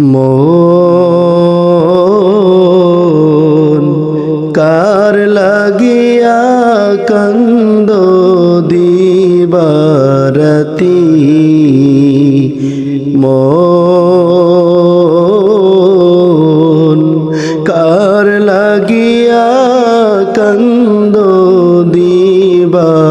মন কার লাগিয়া কন্দ দিবারতি? মন কার লাগিয়া কন্দ দিবারতি?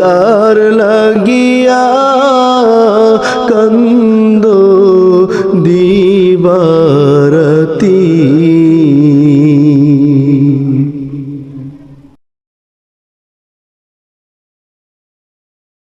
কার লাগিয়া কন্দ দিবারতি?